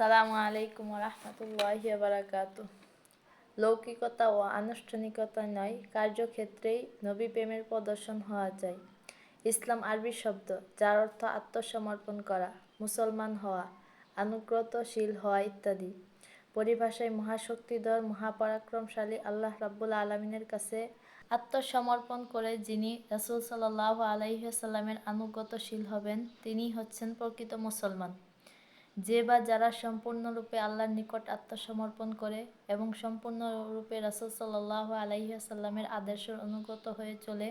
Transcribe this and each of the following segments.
আসসালামু আলাইকুম রহমতুল্লাহ বারাকাত লৌকিকতা ও আনুষ্ঠানিকতা নয়, কার্যক্ষেত্রেই নবী প্রেমের প্রদর্শন হওয়া যায়। ইসলাম আরবি শব্দ, যার অর্থ আত্মসমর্পণ করা, মুসলমান হওয়া আনুগ্রতশীল হওয়া ইত্যাদি। পরিভাষায় মহাশক্তিধর, মহাপরাক্রমশালী আল্লাহ রাব্বুল আলমিনের কাছে আত্মসমর্পণ করে যিনি রাসূল সাল্লাহ আলাইসাল্লামের আনুগতশীল হবেন তিনি হচ্ছেন প্রকৃত মুসলমান। যে বা যারা সম্পূর্ণরূপে আল্লাহর নিকট আত্মসমর্পণ করে এবং সম্পূর্ণরূপে রাসূল সাল্লাহ আলাইসাল্লামের আদর্শের অনুগত হয়ে চলে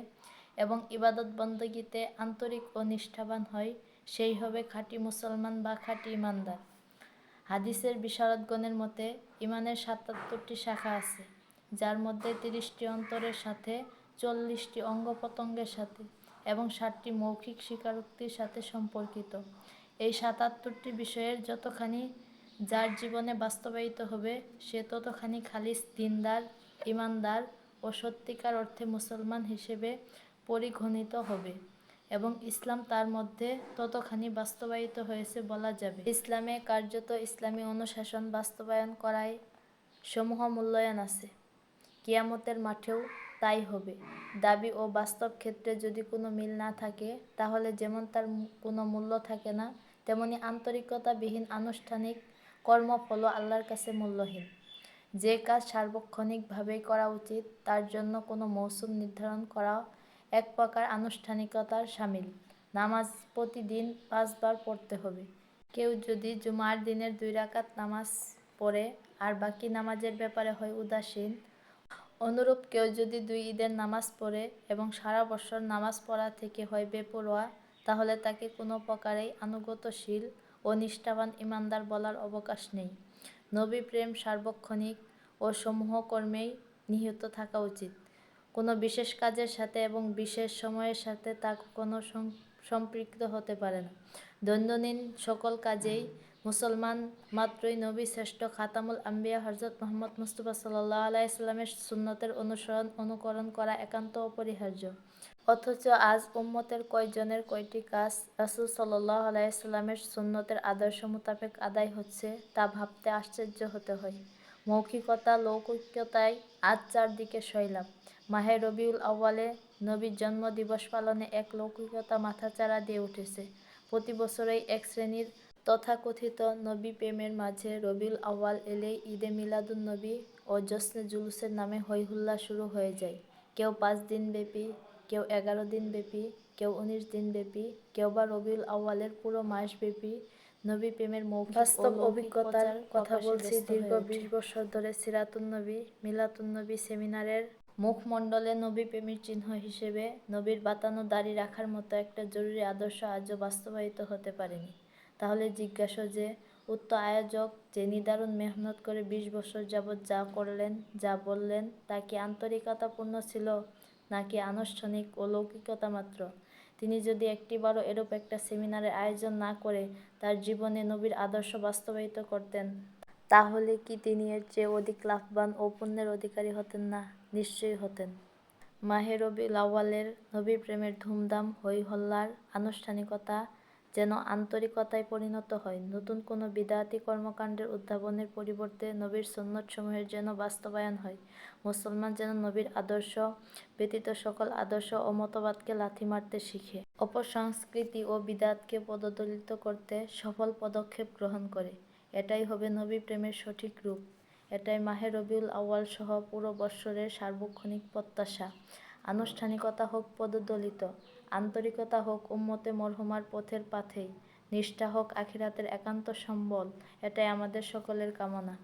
এবং ইবাদত বন্দগীতে আন্তরিক ও নিষ্ঠাবান হয়, সেই হবে খাঁটি মুসলমান বা খাঁটি ইমানদার। হাদিসের বিশারদগণের মতে, ইমানের সাতাত্তরটি শাখা আছে, যার মধ্যে তিরিশটি অন্তরের সাথে, চল্লিশটি অঙ্গ সাথে এবং ষাটটি মৌখিক স্বীকারোক্তির সাথে সম্পর্কিত। এই সাতাত্তরটি বিষয়ের যতখানি যার জীবনে বাস্তবায়িত হবে, সে ততখানি খালিস দিনদার, ইমানদার ও সত্যিকার অর্থে মুসলমান হিসেবে পরিগণিত হবে এবং ইসলাম তার মধ্যে ততখানি বাস্তবায়িত হয়েছে বলা যাবে। ইসলামে কার্যত ইসলামী অনুশাসন বাস্তবায়ন করায় সমূহ মূল্যায়ন আছে। কিয়ামতের মাঠেও তাই হবে। দাবি ও বাস্তব ক্ষেত্রে যদি কোনো মিল না থাকে, তাহলে যেমন তার কোনো মূল্য থাকে না তেমনি আন্তরিকতাবিহীন আনুষ্ঠানিক কর্মফল আল্লাহর কাছে মূল্যহীন। যে কাজ সার্বক্ষণিকভাবেই করা উচিত, তার জন্য কোনো মৌসুম নির্ধারণ করা এক প্রকার আনুষ্ঠানিকতার সামিল। নামাজ প্রতিদিন পাঁচবার পড়তে হবে। কেউ যদি জুমার দিনের দুই রাকাত নামাজ পড়ে, আর বাকি নামাজের ব্যাপারে হয় উদাসীন, অনুরূপ কেউ যদি দুই ঈদের নামাজ পড়ে এবং সারা বছর নামাজ পড়া থেকে হয় বেপরোয়া তাহলে তাকে কোনো প্রকারেই আনুগতশীল ও নিষ্ঠাবান ইমানদার বলার অবকাশ নেই। নবী প্রেম সার্বক্ষণিক ও সমূহ কর্মেই নিহিত থাকা উচিত। কোনো বিশেষ কাজের সাথে এবং বিশেষ সময়ের সাথে তা কোনো সম্পৃক্ত হতে পারে না। দৈনন্দিন সকল কাজেই মুসলমান মাত্রই নবী শ্রেষ্ঠ খাতামুল আম্বিয়া হজরত মোহাম্মদ মুস্তফা সাল্লাহ আলাইস্লামের সুন্নতের অনুসরণ, অনুকরণ করা একান্ত অপরিহার্য। অথচ আজ উম্মতের কয়জনের কয়টি কাজ রাসুল সাল্লাহ আলাইস্লামের সুন্নতের আদর্শ মোতাবেক আদায় হচ্ছে তা ভাবতে আশ্চর্য হতে হয়। মৌখিকতা, লৌকিকতায় আজ চারদিকে শৈলাম মাহে রবিউল আউ্বালে নবীর জন্মদিবস পালনে এক লৌকিকতা মাথাচাড়া দিয়ে উঠেছে। প্রতি বছরেই এক শ্রেণির তথাকথিত নবী প্রেমের মাঝে রবিউল আউ্বাল এলেই ঈদে মিলাদুন নবী ও জশ্নে জুলুসের নামে হৈহুল্লা শুরু হয়ে যায়। কেউ পাঁচ দিন ব্যাপী কেউ এগারো দিন ব্যাপী কেউ উনিশ দিন ব্যাপী কেউ বা রবিউল আউ্বালের পুরো মাস ব্যাপী নবী প্রেমের বাস্তব অভিজ্ঞতার কথা বলছি দীর্ঘ বিশ বছর ধরে সিরাতুন নবী মিলাতুন নবী সেমিনারের মুখমণ্ডলে নবী প্রেমীর চিহ্ন হিসেবে নবীর বাতানো দাড়ি রাখার মতো একটা জরুরি আদর্শ আজও বাস্তবায়িত হতে পারেনি। তাহলে জিজ্ঞাসা যে উক্ত আয়োজক যে নিদারুণ মেহনত করে বিশ বছর যাবৎ যা করলেন, যা বললেন, তা কি আন্তরিকতাপূর্ণ ছিল নাকি আনুষ্ঠানিক ও লৌকিকতা মাত্র? তিনি যদি একটিবারও এরূপ একটা সেমিনারের আয়োজন না করে তার জীবনে নবীর আদর্শ বাস্তবায়িত করতেন, তাহলে কি তিনি এর চেয়ে অধিক লাভবান ও পুণ্যের অধিকারী হতেন না? নিশ্চয়ই হতেন। মাহেরবি লাওয়ালের নবী প্রেমের ধুমধাম হই হল্লার আনুষ্ঠানিকতা যেন আন্তরিকতায় পরিণত হয়। নতুন কোনো বিদায়াতি কর্মকাণ্ডের উদ্ভাবনের পরিবর্তে নবীর সন্ন্যতসমূহের যেন বাস্তবায়ন হয়। মুসলমান যেন নবীর আদর্শ ব্যতীত সকল আদর্শ ও মতবাদকে লাথি মারতে শিখে। অপসংস্কৃতি ও বিদাতকে পদদলিত করতে সফল পদক্ষেপ গ্রহণ করে। এটাই হবে নবী প্রেমের সঠিক রূপ। এটাই মাহে রবিউল আউ্য়াল সহ পুরো বৎসরের সার্বক্ষণিক প্রত্যাশা। আনুষ্ঠানিকতা হোক পদদলিত। আন্তরিকতা হোক, উম্মতে মরহুমার পথের পাথেই। নিষ্ঠা হোক, আখিরাতের একান্ত সম্বল, এটাই আমাদের সকলের কামনা।